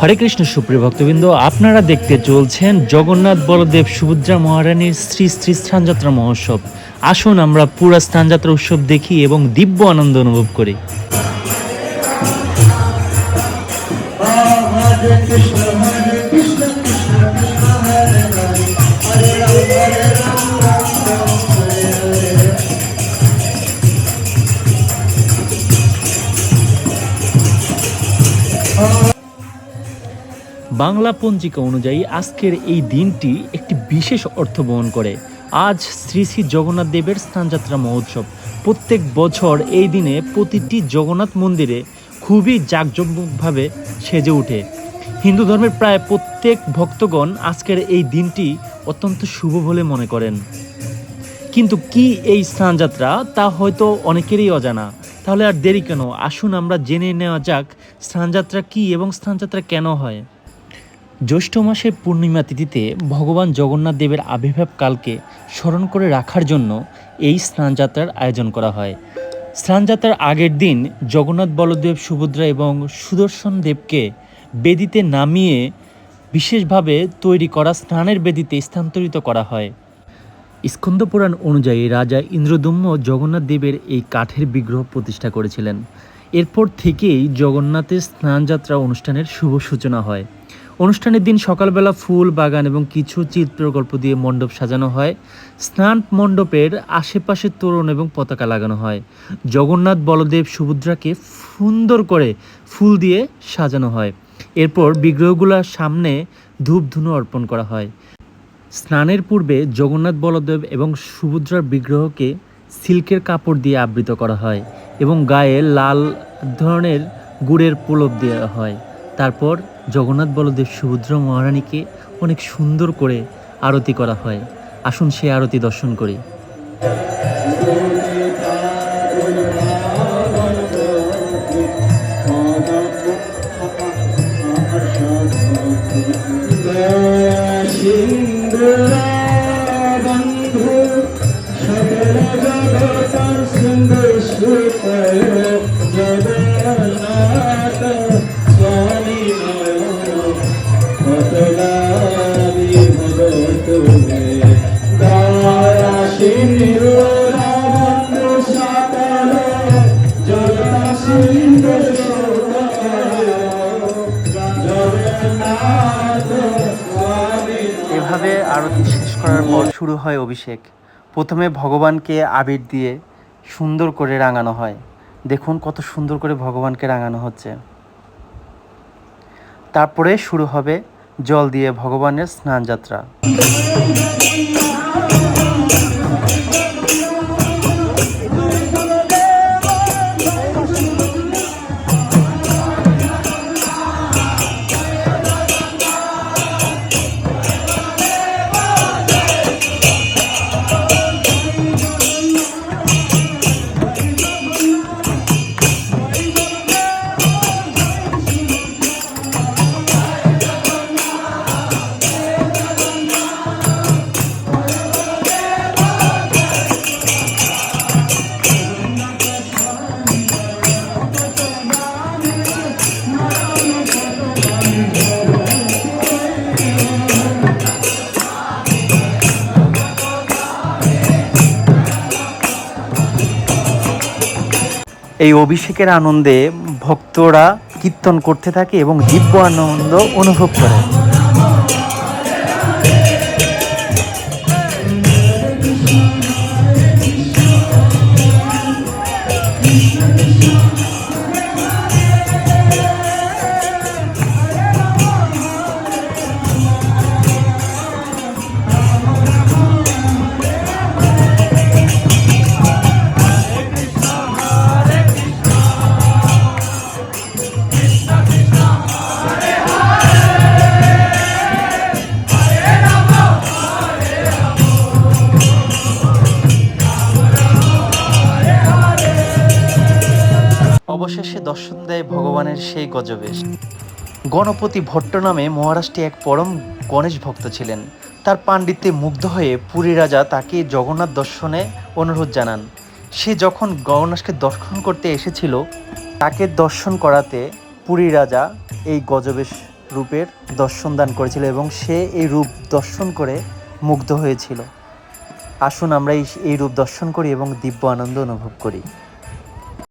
হরে কৃষ্ণ সুপ্রিয় ভক্তবৃন্দ, আপনারা দেখতে চলছেন জগন্নাথ বলদেব সুভদ্রা মহারানীর শ্রী শ্রী স্থানযাত্রা মহোৎসব। আসুন আমরা পুরা স্থানযাত্রা উৎসব দেখি এবং দিব্য আনন্দ অনুভব করি। বাংলা পঞ্জিকা অনুযায়ী আজকের এই দিনটি একটি বিশেষ অর্থ বহন করে। আজ শ্রী শ্রী জগন্নাথ দেবের স্নানযাত্রা মহোৎসব। প্রত্যেক বছর এই দিনে প্রতিটি জগন্নাথ মন্দিরে খুবই জাঁকজমকভাবে সেজে ওঠে। হিন্দু ধর্মের প্রায় প্রত্যেক ভক্তগণ আজকের এই দিনটি অত্যন্ত শুভ বলে মনে করেন। কিন্তু কি এই স্নানযাত্রা তা হয়তো অনেকেরই অজানা। তাহলে আর দেরি কেন? আসুন আমরা জেনে নেওয়া যাক স্নানযাত্রা কি এবং স্নানযাত্রা কেন হয়। জ্যৈষ্ঠ মাসের পূর্ণিমা তিথিতে ভগবান জগন্নাথ দেবের আবির্ভাব কালকে স্মরণ করে রাখার জন্য এই স্নানযাত্রার আয়োজন করা হয়। স্নানযাত্রার আগের দিন জগন্নাথ বলদেব সুভদ্রা এবং সুদর্শন দেবকে বেদিতে নামিয়ে বিশেষভাবে তৈরি করা স্নানের বেদিতে স্থানান্তরিত করা হয়। স্কন্দ পুরাণ অনুযায়ী রাজা ইন্দ্রদম্য জগন্নাথ দেবের এই কাঠের বিগ্রহ প্রতিষ্ঠা করেছিলেন। এরপর থেকেই জগন্নাথের স্নানযাত্রা অনুষ্ঠানের শুভ সূচনা হয়। অনুষ্ঠানের দিন সকালবেলা ফুল বাগান এবং কিছু চিত্রকল্প দিয়ে মণ্ডপ সাজানো হয়। স্নান মণ্ডপের আশেপাশে তোরণ এবং পতাকা লাগানো হয়। জগন্নাথ, বলদেব, সুভদ্রাকে সুন্দর করে ফুল দিয়ে সাজানো হয়। এরপর বিগ্রহগুলোর সামনে ধূপ ধুনো অর্পণ করা হয়। স্নানের পূর্বে জগন্নাথ, বলদেব এবং সুভদ্রার বিগ্রহকে সিল্কের কাপড় দিয়ে আবৃত করা হয় এবং গায়ে লাল ধরনের গুড়ের প্রলোভ দেওয়া হয়। তারপর জগন্নাথ বলদেব সুভদ্র মহারানীকে অনেক সুন্দর করে আরতি করা হয় আসুন সে আরতি দর্শন করি এভাবে আরতি শেষ করার পর শুরু হয় অভিষেক। প্রথমে ভগবানকে আবির দিয়ে সুন্দর করে রাঙানো হয়। দেখুন কত সুন্দর করে ভগবানকে রাঙানো হচ্ছে। তারপরে শুরু হবে জল দিয়ে ভগবানের স্নান যাত্রা এই অভিষেকের আনন্দে ভক্তরা কীর্তন করতে থাকে এবং দিব্য আনন্দ অনুভব করে দর্শন দেয় ভগবানের সেই গজবেশ। গণপতি ভট্ট নামে মহারাষ্ট্রে এক পরম গণেশ ভক্ত ছিলেন। তার পাণ্ডিত্যে মুগ্ধ হয়ে পুরী রাজা তাকে জগন্নাথ দর্শনে অনুরোধ জানান। সে যখন গণেশকে দর্শন করতে এসেছিল, তাকে দর্শন করাতে পুরী রাজা এই গজবেশ রূপের দর্শন দান করেছিল এবং সে এই রূপ দর্শন করে মুগ্ধ হয়েছিল। আসুন আমরা এই রূপ দর্শন করি এবং দিব্য আনন্দ অনুভব করি।